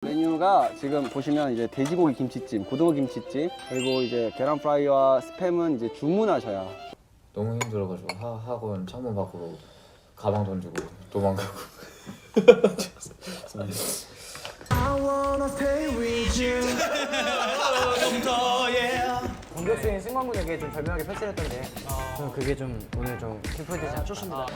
메뉴가 지금 보시면 이제 돼지고기 김치찜, 고등어 김치찜, 그리고 이제 계란 프라이와 스팸은 이제 주문하셔야. 너무 힘들어가지고 하, 학원 창문 밖으로 가방 던지고 도망가고 공격수인 승관군에게 좀 절묘하게 패스를 했던데 저는 그게 좀 오늘 좀 기쁘지 않 좋습니다.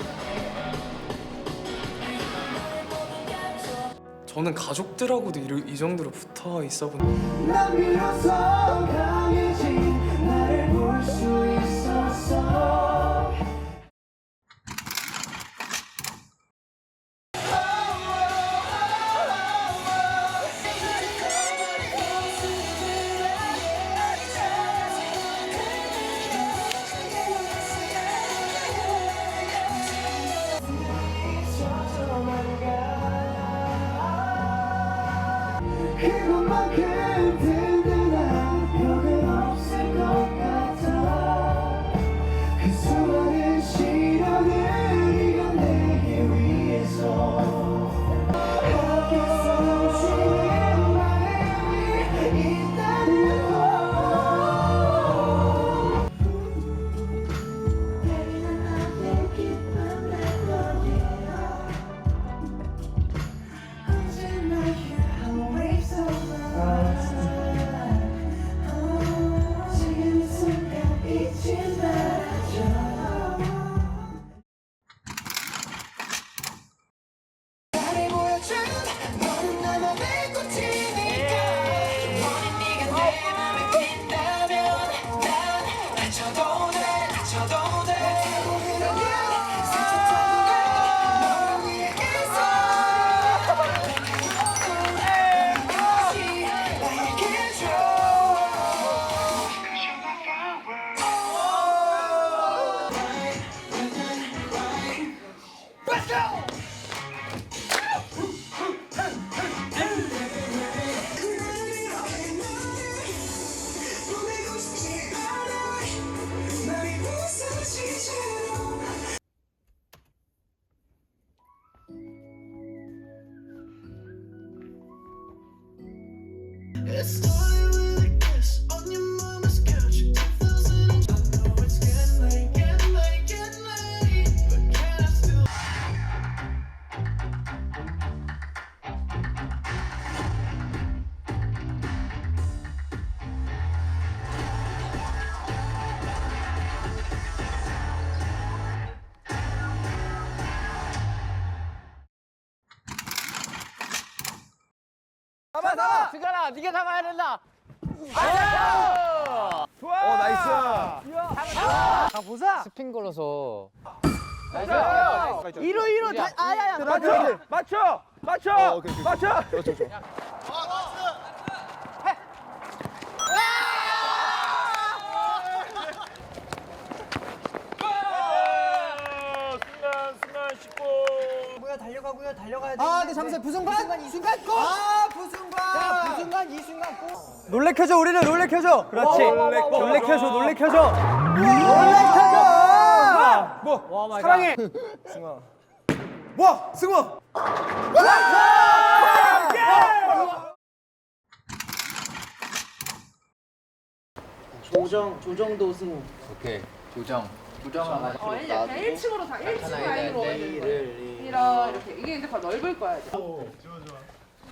저는 가족들하고도 이, 이 정도로 붙어 있어 본난 비로소 그것만큼 든 podcast. 잡아 잡아! 승관아 네가 잡아야 된다. 어 나이스! 자 보자. 스핀 걸어서. 이로 이로 다 아야야. 맞춰! 맞춰! 맞춰! 맞춰! 가고요 달려가고요 달려가야 돼. 아, 네 잠시만 부순간. 부순간 이 순간 골. 아 놀래켜줘 우리를 놀래켜줘. 그렇지. 놀래켜줘 놀래켜줘. 놀래켜줘. 뭐? 사랑해. 뭐? 승우. 조정 조정도 승우. 오케이. 조정. 가지고 어, 이제 그냥 1층으로 다 1층 라인으로 오는 거야. 이런 이렇게. 이게 이제 더 넓을 거야. 이제.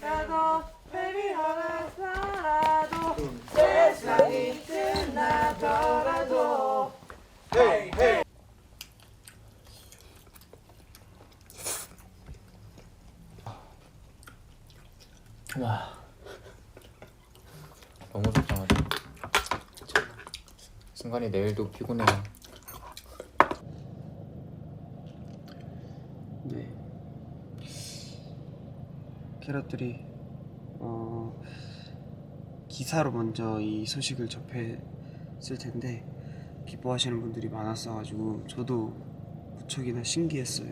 나도 baby 하나 살아도 세상이 끝나더라도. 와. 너무 속상하다. 순간이 내일도 피곤해요 네 캐럿들이 어 기사로 먼저 이 소식을 접했을 텐데 기뻐하시는 분들이 많았어가지고 저도 무척이나 신기했어요.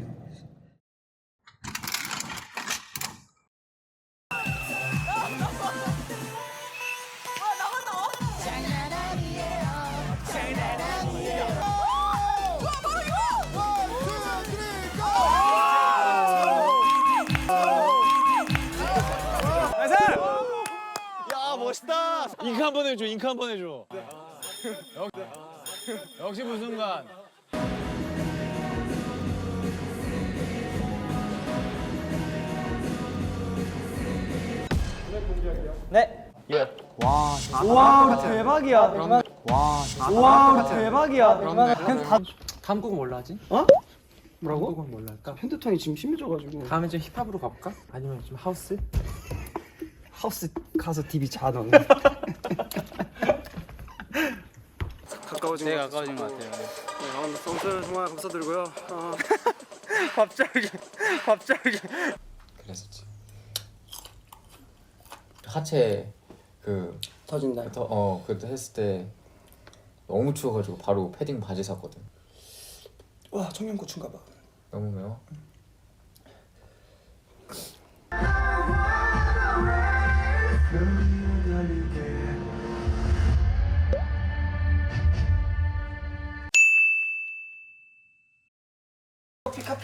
잉크 한 번 해줘 잉크 한 번 해줘 역, 역시 무순간 네. 와 대박이야 와 와, 대박이야 그럼 다 다음 곡은 뭘로 하지? 어? 뭐라고? 곡은 뭘로 할까? 핸드톤이 지금 심해져가지고 다음에 좀 힙합으로 가볼까? 아니면 좀 하우스? 하우스 가서 TV 자 너는 가까워진 네, 가까워진 것 같아요. 네, 선수 정말 감사드리고요. 어, 갑자기 갑자기 그랬었지 하체 그 터진다. 더, 어 그때 했을 때 너무 추워가지고 바로 패딩 바지 샀거든 와 청양 고추인가 봐. 너무 매워?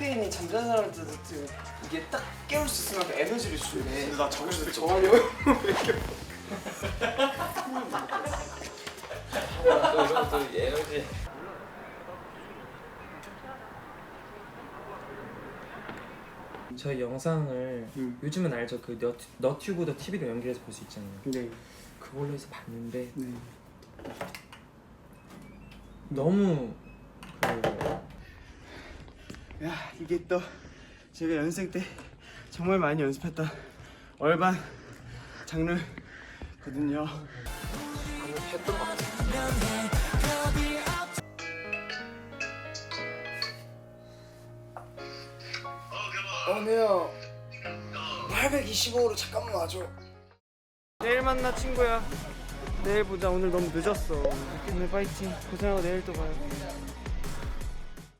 카페인이 잠자는 사람한테 이게 딱 깨울 수 있으면 에너지를 주네. 나 저거 좀 정하려고. 에너지 저희 영상을 요즘은 알죠 그 너, 너튜브도 TV로 연결해서 볼 수 있잖아요 네. 그걸로 해서 봤는데 네. 너무 그 야 이게 또 제가 연생 때 정말 많이 연습했던 얼반 장르거든요. 어, 네요. 825로 잠깐만 와줘. 내일 만나 친구야. 내일 보자. 오늘 너무 늦었어. 오늘 파이팅. 고생하고 내일 또 봐요.